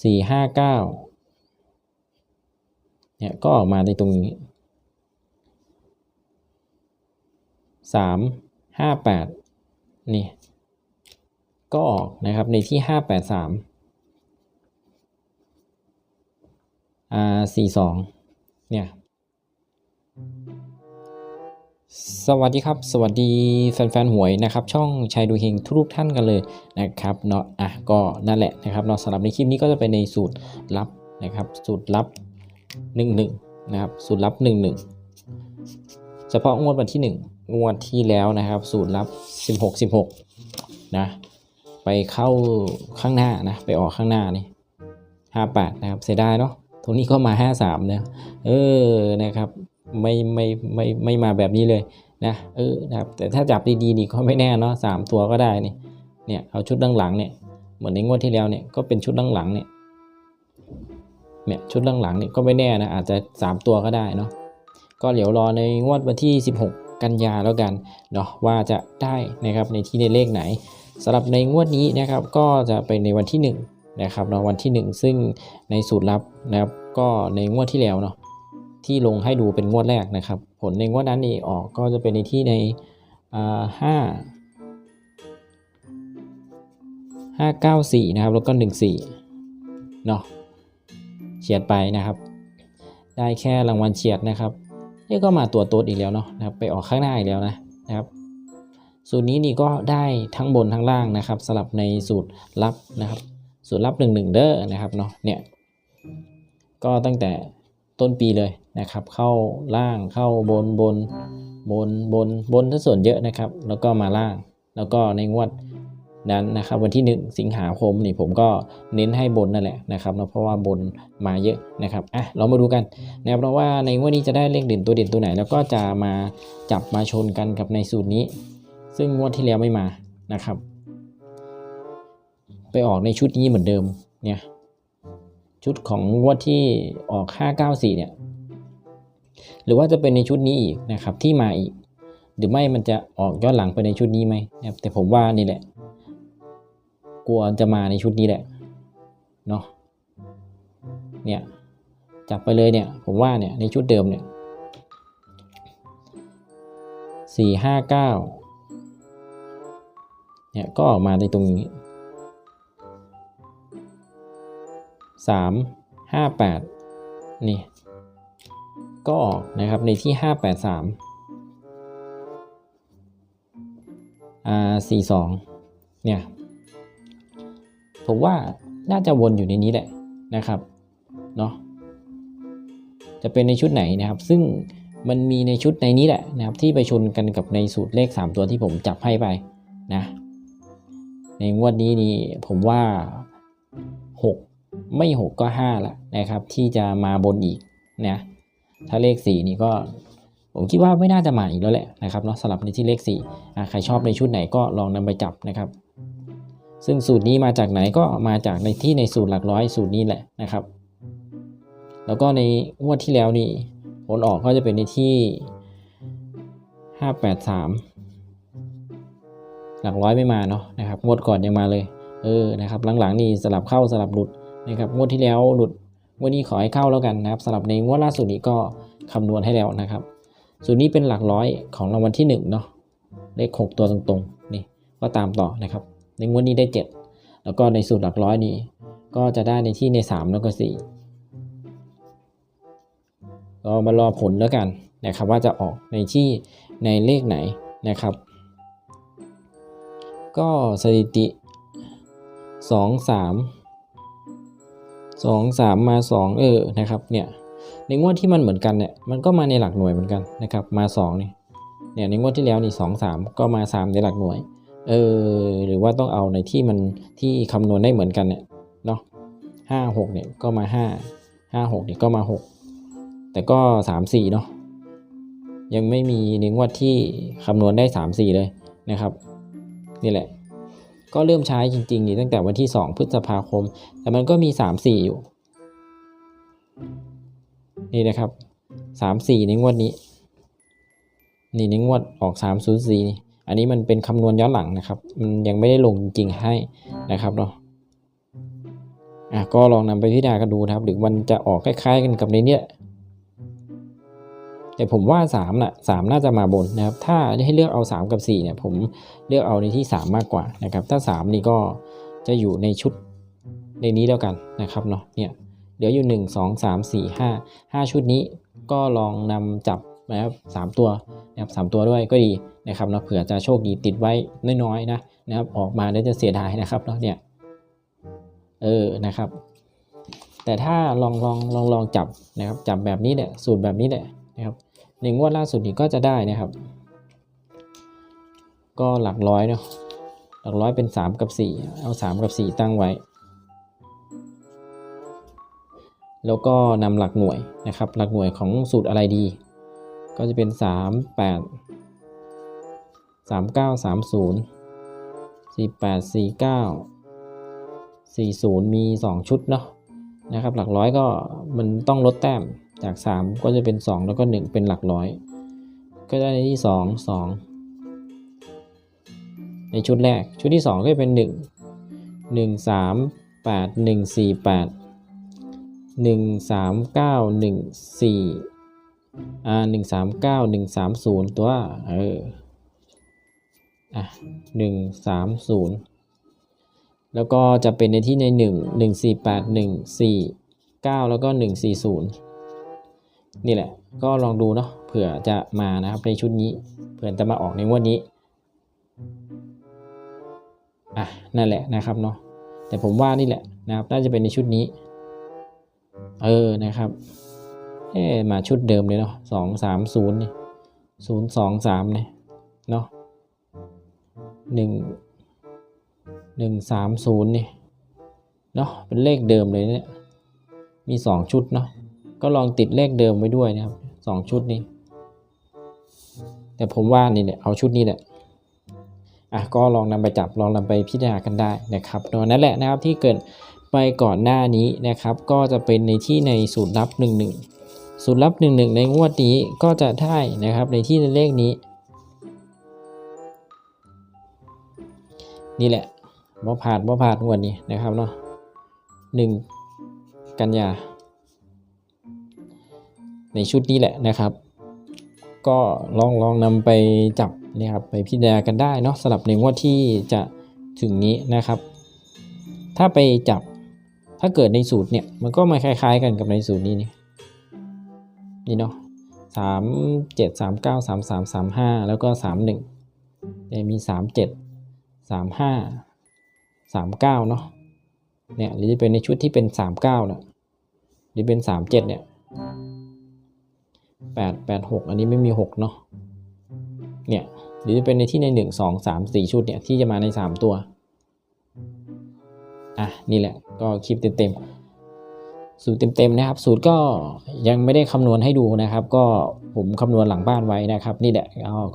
สี่ห้าเก้าเนี่ยก็ออกมาในตรงนี้สามห้าแปดนี่ก็ออกนะครับในที่ห้าแปดสามอ่าสี่สองเนี่ย สวัสดีครับ สวัสดีแฟนๆหวยนะครับช่องชายดูเฮงทุกท่านกันเลยนะครับเนาะอะก็นั่นแหละนะครับเนาะสำหรับในคลิปนี้ก็จะเป็นในสูตรลับนะครับสูตรลับ 11นะครับสูตรลับ 11 เฉพาะงวดวันที่ 1 งวดที่แล้วนะครับ สูตรลับ 16 16นะไปเข้าข้างหน้านะไปออกข้างหน้านี่58นะครับเสียดายเนาะตรงนี้ก็มา 53เนี่ยเออนะครับ ไม่ไม่ไม่ไม่มาแบบนี้เลยนะเออนะครับแต่ถ้าจับดีๆนี่ก็ไม่แน่เนาะสามตัวก็ได้นี่เนี่ยเอาชุดด้านหลังเนี่ยเหมือนในงวดที่แล้วเนี่ยก็เป็นชุดด้านหลังเนี่ยเนี่ยชุดด้านหลังเนี่ยก็ไม่แน่นะอาจจะสามตัวก็ได้เนาะก็เดี๋ยวรอในงวดวันที่ 16 กันยาแล้วกันเนาะว่าจะได้นะครับในที่ในเลขไหนสำหรับในงวดนี้นะครับก็จะเป็นในวันที่1นะครับเนาะวันที่ 1 ซึ่งในสูตรลับนะครับก็ในงวดที่แล้วเนาะ ที่ลงให้ดูเป็นงวดแรกนะครับ ผลในงวดนั้นนี่ออกก็จะเป็นในที่ในห้าห้าเก้าสี่นะครับ แล้วก็หนึ่งสี่เนาะเฉียดไปนะครับ ได้แค่รางวัลเฉียดนะครับนี่ก็มาตัวโต๊ดอีกแล้วเนาะนะครับ ไปออกข้างหน้าอีกแล้วนะนะครับ สูตรนี้นี่ก็ได้ทั้งบนทั้งล่างนะครับสลับในสูตรลับนะครับ สูตรลับหนึ่งหนึ่งเด้อนะครับเนาะเนี่ยก็ตั้งแต่ ต้นปีเลยนะครับ เข้าล่างเข้าบนบนบนบนบนถ้าส่วนเยอะนะครับ แล้วก็มาล่าง แล้วก็ในงวดนั้นนะครับ วันที่ 1 สิงหาคมนี่ผมก็เน้นให้บนนั่นแหละนะครับเพราะว่าบนมาเยอะนะครับอะเรามาดูกันนะครับเพราะว่าในงวดนี้จะได้เลขเด่นตัวเด่นตัวไหน แล้วก็จะมาจับมาชนกันกับในสูตรนี้ ซึ่งงวดที่แล้วไม่มานะครับ ไปออกในชุดนี้เหมือนเดิมเนี่ย ชุดของงวดที่ออก 594 เนี่ย หรือว่าจะเป็นในชุดนี้อีกนะครับที่มาอีก หรือไม่มันจะออกย้อนหลังไปในชุดนี้ไหมนะครับแต่ผมว่านี่แหละ กลัวจะมาในชุดนี้แหละเนาะเนี่ยจับไปเลยเนี่ยผมว่าเนี่ยในชุดเดิมเนี่ยสี่ห้าเก้าเนี่ยก็ออกมาในตรงนี้ สามห้าแปดนี่ ก็ออกนะครับในที่ห้าแปดสามอ่าสี่สองเนี่ย ผมว่าน่าจะวนอยู่ในนี้แหละนะครับ เนาะจะเป็นในชุดไหนนะครับ ซึ่งมันมีในชุดในนี้แหละนะครับ ที่ไปชนกันกับในสูตรเลข 3 ตัวที่ผมจับให้ไปนะ ในงวดนี้นี่ผมว่า ไม่ 6 ก็5ละนะครับ ที่จะมาบนอีกนะถ้าเลข 4 นี่ก็ผมคิดว่าไม่น่าจะมาอีกแล้วแหละนะครับเนาะสลับในที่เลข4อะใครชอบในชุดไหนก็ลองนำไปจับนะครับ ซึ่งสูตรนี้มาจากไหนก็มาจากในที่ในสูตรหลักร้อยสูตรนี้แหละนะครับ แล้วก็ในงวดที่แล้วนี่ผลออกก็จะเป็นในที่ 583 หลักร้อยไม่มาเนาะนะครับงวดก่อนยังมาเลยเออนะครับหลังๆนี่สลับเข้าสลับหลุด นะครับงวดที่แล้วหลุดงวดนี้ขอให้เข้าแล้วกันนะครับสลับในงวดล่าสุดนี้ก็คำนวณให้แล้วนะครับสูตรนี้เป็นหลักร้อยของรางวัลที่1เนาะเลข 6 ตัวตรงๆนี่ก็ตามต่อนะครับในงวดนี้ได้ 7 แล้วก็ในสูตรหลักร้อยนี้ ก็จะได้ในที่ใน 3 แล้วก็4ก็มารอผลแล้วกันนะครับว่าจะออกในที่ในเลขไหนนะครับ ก็สถิติ 2 3 2 3มมา2เออนะครับเนี่ยในงวดที่มันเหมือนกันเนี่ยมันก็มาในหลักหน่วยเหมือนกันนะครับมา2นี่เนี่ยในงวดที่แล้วนี่2 3ก็มา3ในหลักหน่วยเออหรือว่าต้องเอาในที่มันที่คำนวณได้เหมือนกันเนี่ยเนาะห้าหกเนี่ยก็มาห้าห้าหกเนี่ยก็มาหกแต่ก็สามสี่เนาะยังไม่มีในงวดที่คำนวณได้สามสี่เลยนะครับ นี่แหละ ก็เริ่มใช้จริงๆนี่ตั้งแต่วันที่สองพฤษภาคม แต่มันก็มีสามสี่อยู่ นี่นะครับสามสี่ในงวดนี้ นี่ในงวดออกสามศูนย์สี่อันนี้มันเป็นคำนวณย้อนหลังนะครับ มันยังไม่ได้ลงจริงๆให้นะครับเนาะอะก็ลองนำไปพิจารณากันดูนะครับ หรือมันจะออกคล้ายๆกันกับในเนี้ย แต่ผมว่า3น่ะ3น่าจะมาบนนะครับ ถ้าให้เลือกเอา 3 กับ4เนี่ยผมเลือกเอาในที่ 3 มากกว่านะครับ ถ้า 3 นี่ก็จะอยู่ในชุดในนี้แล้วกันนะครับเนาะเนี่ยเหลืออยู่ 1 2 3 4 5 5 ชุดนี้ก็ลองนำจับนะครับ3ตัวนะครับสามตัวด้วยก็ดีนะครับเนาะเผื่อจะโชคดีติดไว้น้อยๆนะนะครับออกมาแล้วจะเสียดายนะครับเนาะเนี่ยเออนะครับ แต่ถ้าลองลองลองลองจับนะครับจับแบบนี้แหละสูตรแบบนี้แหละ นะครับในงวดล่าสุดนี้ก็จะได้นะครับ ก็หลักร้อยเนาะหลักร้อยเป็น 3 กับ 4 เอา 3 กับ 4 ตั้งไว้ แล้วก็นำหลักหน่วยนะครับ หลักหน่วยของสูตรอะไรดี ก็จะเป็น 3 8 3 9 3 0 4 8 4 9 40 มี 2 ชุดเนาะ นะครับหลักร้อยก็มันต้องลดแต้มจาก 3 ก็จะเป็น 2 แล้วก็ 1 เป็นหลักร้อย ก็ได้ในที่ 2 2 ในชุดแรกชุดที่ 2 ก็จะเป็น 1 1 3 8 1 4 8 1 3 9 1 4อ่า1 3 9 1 3 0 ตัวเอออะ1 3 0 แล้วก็จะเป็นในที่ใน 1 1 4 8 1 4 9 แล้วก็ 1 4 0 นี่แหละ ก็ลองดูเนาะเผื่อจะมานะครับในชุดนี้ เผื่อจะมาออกในงวดนี้อะนั่นแหละนะครับเนาะแต่ผมว่านี่แหละนะครับน่าจะเป็นในชุดนี้ เออนะครับเอ๊มาชุดเดิมเลยเนาะสองสามศูนย์นี่ศูนย์สองสามเนี่ยเนาะหนึ่ง หนึ่งสามศูนย์นี่เนาะเป็นเลขเดิมเลยเนี่ยมีสองชุดเนาะก็ลองติดเลขเดิมไว้ด้วยนะครับสองชุดนี้ แต่ผมว่านี่แหละเอาชุดนี้แหละอะก็ลองนำไปจับลองนำไปพิจารณากันได้นะครับเนาะนั่นแหละนะครับที่เกิดไปก่อนหน้านี้นะครับ ก็จะเป็นในที่ในสูตรลับหนึ่งหนึ่งสูตรลับหนึ่งหนึ่งในงวดนี้ก็จะได้นะครับในที่ในเลขนี้ นี่แหละ บ่ผ่านบ่ผ่านงวดนี้นะครับเนาะหนึ่งกันยา ในชุดนี้แหละนะครับ ก็ลองลองนำไปจับนะครับไปพิจารณากันได้เนาะสำหรับในงวดที่จะถึงนี้นะครับ ถ้าไปจับถ้าเกิดในสูตรเนี่ยมันก็มาคล้าย ๆ กันกับในสูตรนี้นี่นี่เนาะสามเจ็ดสามเก้าสามสามสามห้าแล้วก็สามหนึ่งจะมีสามเจ็ดสามห้า สามเก้าเนาะเนี่ยหรือจะเป็นในชุดที่เป็นสามเก้านี่ยหรือเป็นสามเจ็ดเนี่ยแปดแปดหกอันนี้ไม่มีหกเนาะเนี่ยหรือจะเป็นในที่ในหนึ่งสองสามสี่ชุดเนี่ย ที่จะมาในสามตัว อะ นี่แหละก็คลิปเต็มๆ สูตรเต็มๆนะครับ สูตรก็ยังไม่ได้คำนวณให้ดูนะครับ ก็ผมคำนวณหลังบ้านไว้นะครับ นี่แหละ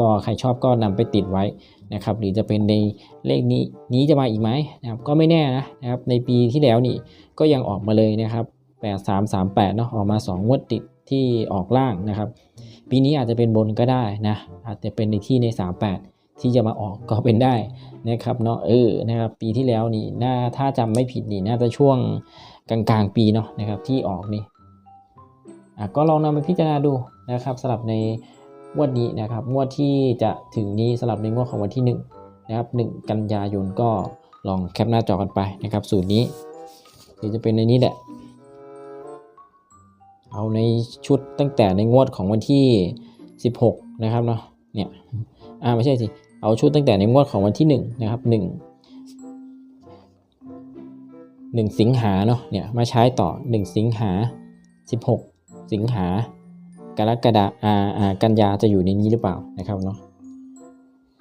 ก็ใครชอบก็นำไปติดไว้ นะครับหรือจะเป็นในเลขนี้นี้จะมาอีกไหมนะครับก็ไม่แน่นะนะครับในปีที่แล้วนี่ก็ยังออกมาเลยนะครับ 8 3 3 8เนาะออกมา 2 งวดติดที่ออกล่างนะครับ ปีนี้อาจจะเป็นบนก็ได้นะอาจจะเป็นในที่ใน 38 ที่จะมาออกก็เป็นได้นะครับเนาะเออนะครับปีที่แล้วนี่น่าถ้าจำไม่ผิดนี่น่าจะช่วงกลางๆปีเนาะนะครับที่ออกนี่อะก็ลองนำไปพิจารณาดูนะครับสำหรับใน งวดนี้นะครับงวดที่จะถึงนี้สำหรับในงวดของวันที่1นะครับ1 กันยายนก็ลองแคปหน้าจอกันไปนะครับ สูตรนี้หรือจะเป็นในนี้แหละ เอาในชุดตั้งแต่ในงวดของวันที่ 16 นะครับเนาะเนี่ยอ่าไม่ใช่สิเอาชุดตั้งแต่ในงวดของวันที่1นะครับ1 1 สิงหาเนาะเนี่ยมาใช้ต่อ 1 สิงหา 16 สิงหา กรกฎาอ่าอ่ากันยาจะอยู่ในนี้หรือเปล่านะครับเนาะ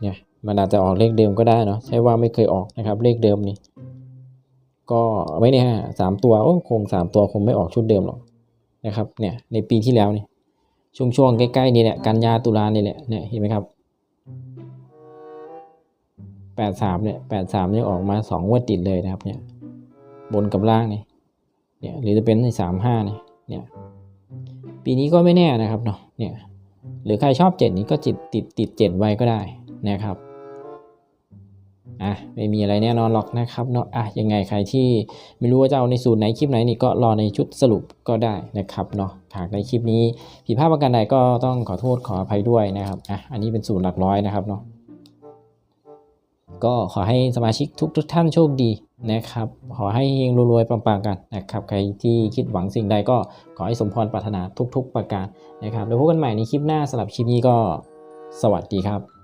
เนี่ยมันอาจจะออกเลขเดิมก็ได้เนาะใช่ว่าไม่เคยออกนะครับ เลขเดิมนี่ก็ไม่แน่สามตัวโอ้คงสามตัวคงไม่ออกชุดเดิมหรอกนะครับเนี่ยในปีที่แล้วนี่ช่วงช่วงใกล้ๆนี่แหละกันยาตุลานี่แหละเนี่ยเห็นไหมครับแปดสามเนี่ยแปดสามเนี่ยออกมาสองงวดติดเลยนะครับเนี่ยบนกับล่างนี่เนี่ยหรือจะเป็นในสามห้านี่เนี่ย ปีนี้ก็ไม่แน่นะครับเนาะเนี่ยหรือใครชอบเจ็ดนี้ก็ติดติดติดเจ็ดไว้ก็ได้นะครับอะไม่มีอะไรแน่นอนหรอกนะครับเนาะอะยังไงใครที่ไม่รู้ว่าจะเอาในสูตรไหนคลิปไหนนี่ก็รอในชุดสรุปก็ได้นะครับเนาะหากในคลิปนี้ผิดพลาดประการใดก็ต้องขอโทษขออภัยด้วยนะครับอะอันนี้เป็นสูตรหลักร้อยนะครับเนาะก็ขอให้สมาชิกทุกทุกท่านโชคดี นะครับขอให้เฮงรวยๆปังๆกันนะครับใครที่คิดหวังสิ่งใดก็ขอให้สมพรปรารถนาทุก ๆ ประการนะครับแล้วพบกันใหม่ในคลิปหน้าสำหรับคลิปนี้ก็สวัสดีครับ